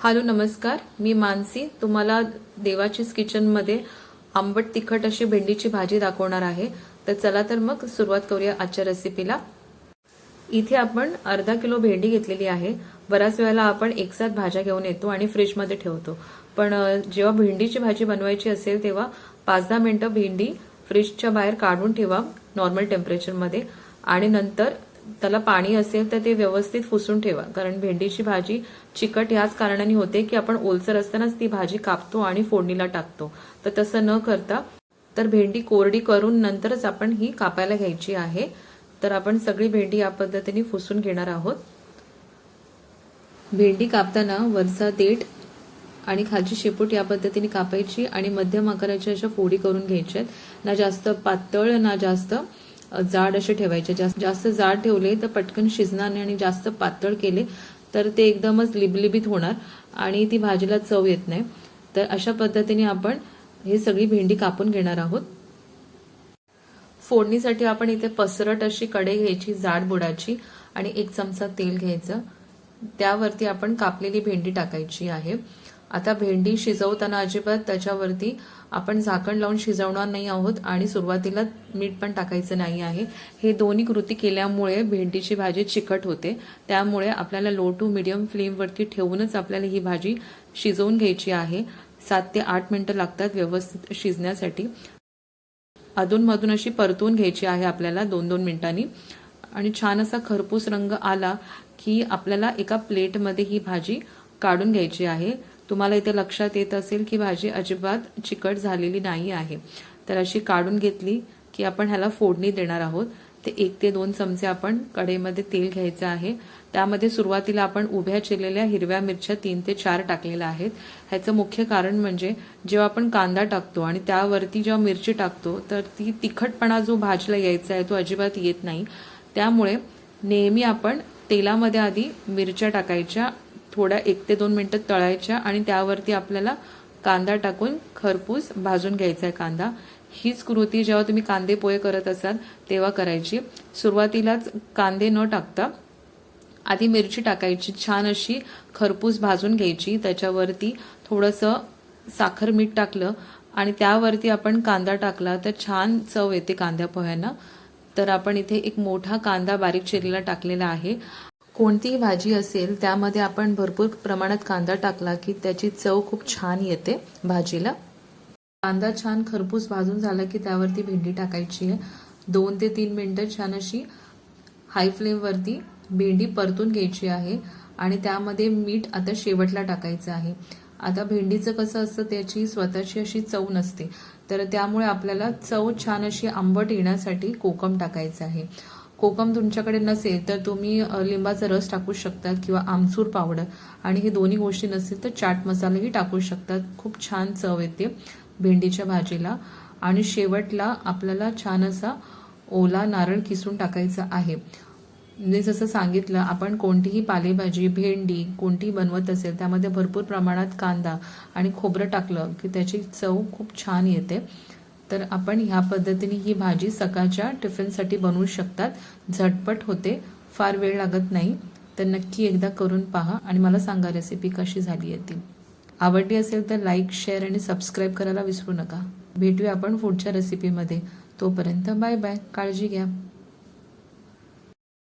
Hello नमस्कार. मी मानसी. तुम्हाला देवाचीच किचनमध्ये आंबट तिखट अशी भेंडीची भाजी दाखवणार आहे. तर चला तर मग सुरुवात करूया आजच्या रेसिपीला इथे आपण अर्धा किलो भेंडी घेतलेली आहे. बऱ्याच वेळेला आपण एकसाथ भाज्या घेऊन येतो आणि फ्रीजमध्ये ठेवतो. पण जेव्हा भेंडीची भाजी बनवायची असेल तेव्हा पाच दहा मिनटं भेंडी फ्रीजच्या बाहेर काढून ठेवा नॉर्मल टेम्परेचरमध्ये आणि नंतर त्याला पाणी असेल तर ते व्यवस्थित फुसून ठेवा. कारण भेंडीची भाजी चिकट याच कारणाने होते की आपण ओलसर असतानाच ती भाजी कापतो आणि फोडणीला टाकतो. तर तसं न करता तर भेंडी कोरडी करून नंतरच आपण ही कापायला घ्यायची आहे. तर आपण सगळी भेंडी या पद्धतीने फुसून घेणार आहोत. भेंडी कापताना वरचा देठ आणि खालची शेपूट या पद्धतीने कापायची आणि मध्यम आकाराच्या अशा फोडी करून घ्यायच्यात. ना जास्त पातळ ना जास्त जाड असे ठेवायचे. जास्त जास्त जाड ठेवले तर पटकन शिजणार नाही आणि जास्त पातळ केले तर ते एकदमच लिबलिबीत होणार आणि ती भाजीला चव येत नाही. तर अशा पद्धतीने आपण हे सगळी भेंडी कापून घेणार आहोत. फोडणीसाठी आपण इथे पसरट अशी कढई घ्यायची जाड बुडाची आणि एक चमचा तेल घ्यायचं. त्यावरती आपण कापलेली भेंडी टाकायची आहे. आता भेंडी शिजवताना अजिबात त्याच्यावरती आपण झाकण लावून शिजवणार नाही आहोत आणि सुरुवातीला मीठ पण टाकायचं नाही आहे. हे दोन्ही कृती केल्यामुळे भेंडीची भाजी चिकट होते. त्यामुळे आपल्याला लो टू मिडियम फ्लेमवरती ठेवूनच आपल्याला ही भाजी शिजवून घ्यायची आहे. सात ते आठ मिनटं लागतात व्यवस्थित शिजण्यासाठी. अधूनमधून अशी परतून घ्यायची आहे आपल्याला दोन दोन मिनिटांनी. आणि छान असा खरपूस रंग आला की आपल्याला एका प्लेटमध्ये ही भाजी काढून घ्यायची आहे. तुम्हाला इथे लक्षात येत असेल की भाजी अजिबात चिकट झालेली नाही आहे. तर अशी काढून घेतली की आपण ह्याला फोडणी देणार आहोत. ते एक ते दोन चमचे आपण कढईमध्ये तेल घ्यायचं आहे. त्यामध्ये सुरुवातीला आपण उभ्या चिरलेल्या हिरव्या मिरच्या तीन ते चार टाकलेल्या आहेत. ह्याचं मुख्य कारण म्हणजे जेव्हा आपण कांदा टाकतो आणि त्यावरती जेव्हा मिरची टाकतो तर ती तिखटपणा जो भाजीला यायचा आहे तो अजिबात येत नाही. त्यामुळे नेहमी आपण तेलामध्ये आधी मिरच्या टाकायच्या थोड्या एक ते दोन मिनटं तळायच्या आणि त्यावरती आपल्याला कांदा टाकून खरपूस भाजून घ्यायचा आहे कांदा. हीच कृती जेव्हा तुम्ही कांदे पोहे करत असाल तेव्हा करायची. सुरुवातीलाच कांदे न टाकता आधी मिरची टाकायची छान अशी खरपूस भाजून घ्यायची. त्याच्यावरती थोडंसं साखर मीठ टाकलं आणि त्यावरती आपण कांदा टाकला तर छान चव येते कांद्या पोह्यांना. तर आपण इथे एक मोठा कांदा बारीक चिरलेला टाकलेला आहे. कोणतीही भाजी असेल त्यामध्ये आपण भरपूर प्रमाणात कांदा टाकला की त्याची चव खूप छान येते भाजीला. कांदा छान खरपूस भाजून झाला की त्यावरती भेंडी टाकायची आहे. दोन ते तीन मिनटं छान अशी हाय फ्लेमवरती भेंडी परतून घ्यायची आहे आणि त्यामध्ये मीठ आता शेवटला टाकायचं आहे. आता भेंडीचं कसं असतं त्याची स्वतःची अशी चव नसते. तर त्यामुळे आपल्याला चव छान अशी आंबट येण्यासाठी कोकम टाकायचं आहे. कोकम तुमच्याकडे नसेल तर तुम्ही लिंबाचा रस टाकू शकतात किंवा आमचूर पावडर आणि हे दोन्ही गोष्टी नसतील तर चाट मसालाही टाकू शकतात. खूप छान चव येते भेंडीच्या भाजीला. आणि शेवटला आपल्याला छान असा ओला नारळ किसून टाकायचा आहे. मी जसं सांगितलं आपण कोणतीही पालेभाजी भेंडी कोणतीही बनवत असेल त्यामध्ये भरपूर प्रमाणात कांदा आणि खोबरं टाकलं की त्याची चव खूप छान येते. तर आपण ह्या पद्धतीने ही भाजी सकाळच्या टिफिनसाठी बनवू शकतात. झटपट होते फार वेळ लागत नाही. तर नक्की एकदा करून पहा आणि मला सांगा रेसिपी कशी झाली आहे ती. आवडली असेल तर लाईक शेअर आणि सबस्क्राईब करायला विसरू नका. भेटूया आपण पुढच्या रेसिपीमध्ये तोपर्यंत बाय बाय काळजी घ्या.